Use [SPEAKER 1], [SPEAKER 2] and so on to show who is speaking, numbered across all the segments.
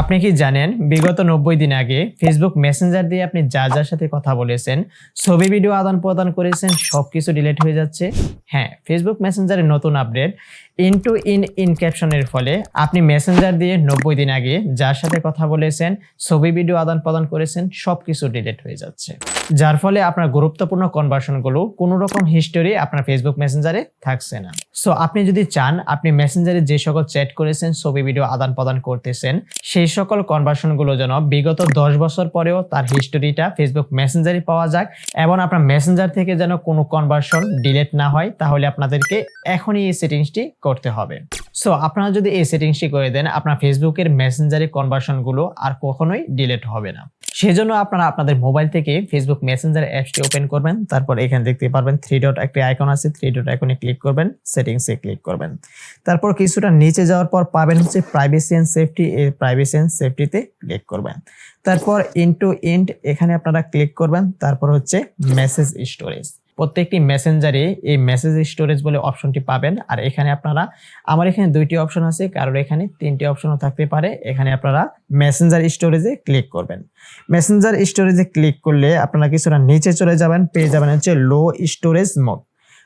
[SPEAKER 1] আপনি কি জানেন, বিগত নব্বই দিন আগে ফেসবুক মেসেঞ্জার দিয়ে আপনি যা যার সাথে কথা বলেছেন, ছবি ভিডিও আদান প্রদান করেছেন সব কিছু ডিলেট হয়ে যাচ্ছে? হ্যাঁ ফেসবুক মেসেঞ্জারের নতুন আপডেট ইন টু ইন ইনক্যাপশনের ফলে আপনি মেসেঞ্জার দিয়ে নব্বই দিন আগে যার সাথে কথা বলেছেন, ছবি ভিডিও আদান প্রদান করেছেন সব কিছু ডিলেট হয়ে যাচ্ছে। যার ফলে আপনার গুরুত্বপূর্ণ কনভার্সনগুলো কোনো রকম হিস্টোরি আপনার ফেসবুক মেসেঞ্জারে থাকছে না। সো আপনি যদি চান, আপনি মেসেঞ্জারে যে সকল চ্যাট করেছেন, ছবি ভিডিও আদান প্রদান করতেছেন, সেই সকল কনভার্সনগুলো যেন বিগত দশ বছর পরেও তার হিস্টোরিটা ফেসবুক মেসেঞ্জারে পাওয়া যাক এবং আপনার মেসেঞ্জার থেকে যেন কোনো কনভার্সন ডিলেট না হয়, তাহলে আপনাদেরকে এখনই এই সেটিংসটি করতে হবে। সো আপনারা যদি এই সেটিংসটি করে দেন, আপনার ফেসবুকের মেসেঞ্জারে কনভার্সনগুলো আর কখনোই ডিলেট হবে না। সেজন্য আপনারা আপনাদের মোবাইল থেকে ফেসবুক মেসেঞ্জার অ্যাপসটি ওপেন করবেন। তারপর এখানে দেখতে পারবেন থ্রি ডট একটি আইকন আছে। থ্রি ডট আইকনে ক্লিক করবেন সেটিংসে ক্লিক করবেন। তারপর কিছুটা নিচে যাওয়ার পর পাবেন হচ্ছে প্রাইভেসি অ্যান্ড সেফটি এই প্রাইভেসি অ্যান্ড সেফটিতে ক্লিক করবেন। তারপর ইনটু ইন্ট এখানে আপনারা ক্লিক করবেন। তারপর হচ্ছে মেসেজ স্টোরেজ প্রত্যেকটি মেসেঞ্জারে এই মেসেজ স্টোরেজ বলে অপশনটি পাবেন। আর এখানে আপনারা, আমার এখানে দুইটি অপশন আছে, কারোর এখানে তিনটি অপশনও থাকতে পারে। এখানে আপনারা মেসেঞ্জার স্টোরেজে ক্লিক করবেন। মেসেঞ্জার স্টোরেজে ক্লিক করলে আপনারা কিছুটা নিচে চলে যাবেন, পেয়ে যাবেন হচ্ছে low storage mode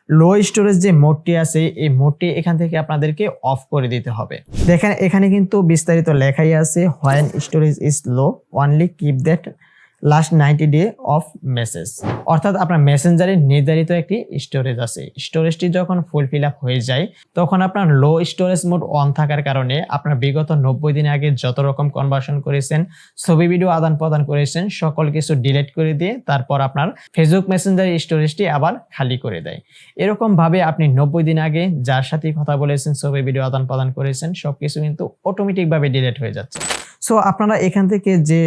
[SPEAKER 1] low storage যে মোডটি আছে, এই মোডটি এখান থেকে আপনাদেরকে অফ করে দিতে হবে। দেখেন, এখানে কিন্তু বিস্তারিত লেখাই আছে when storage is low only keep that last ninety day of message অর্থাৎ আপনার মেসেঞ্জারে নির্ধারিত একটি স্টোরেজ আছে। স্টোরেজটি যখন ফুল ফিল আপ হয়ে যায়, তখন আপনার লো স্টোরেজ মোড অন থাকার কারণে আপনার বিগত নব্বই দিন আগে যত রকম কনভার্সন করেছেন, ছবি ভিডিও আদান প্রদান করেছেন, সকল কিছু ডিলিট করে দিয়ে তারপর আপনার ফেসবুক মেসেঞ্জার স্টোরেজটি আবার খালি করে দেয়। এরকম ভাবে আপনি নব্বই দিন আগে যার সাথে কথা বলেছেন, ছবি ভিডিও আদান প্রদান করেছেন, সবকিছু কিন্তু অটোমেটিক ভাবে ডিলিট হয়ে যাচ্ছে। সো আপনারা এখান থেকে যে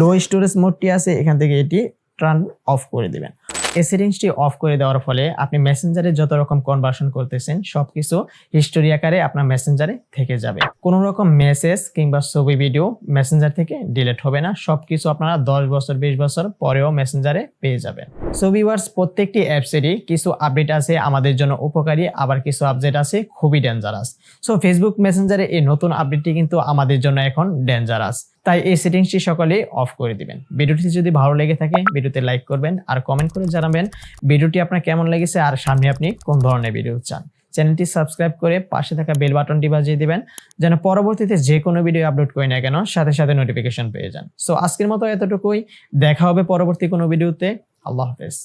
[SPEAKER 1] লো স্টোরেজ মোডটি আছে, এখান থেকে এটি টার্ন অফ করে দিবেন। এই সেটিংসটি অফ করে দেওয়ার ফলে আপনি মেসেঞ্জারে যত রকম কনভার্সন করতেছেন, সবকিছু হিস্টোরি আকারে আপনার মেসেঞ্জারে থেকে যাবে। কোনো রকম মেসেজ কিংবা ছবি ভিডিও মেসেঞ্জার থেকে ডিলিট হবে না, সবকিছু আপনারা দশ বছর, বিশ বছর পরেও মেসেঞ্জারে পেয়ে যাবেন। সো ভিউয়ার্স প্রত্যেকটি অ্যাপসেরই কিছু আপডেট আছে আমাদের জন্য উপকারী, আবার কিছু আপডেট আছে খুবই ডেঞ্জারাস সো ফেসবুক মেসেঞ্জারে এই নতুন আপডেটটি কিন্তু আমাদের জন্য এখন ডেঞ্জারাস তাই এই সেটিংসটি সকলে অফ করে দিবেন। ভিডিওটি যদি ভালো লেগে থাকে, ভিডিওতে লাইক করবেন আর কমেন্ট করে জানাবেন ভিডিওটি আপনার কেমন লেগেছে আর সামনে আপনি কোন ধরনের ভিডিও চান। চ্যানেলটি সাবস্ক্রাইব করে পাশে থাকা বেল বাটনটি বাজিয়ে দিবেন, যেন পরবর্তীতে যে কোনো ভিডিও আপলোড করি না কেন, সাথে সাথে নোটিফিকেশন পেয়ে যান। সো আজকের মতো এতটুকুই। দেখা হবে পরবর্তী কোনো ভিডিওতে আল্লাহ হাফেজ।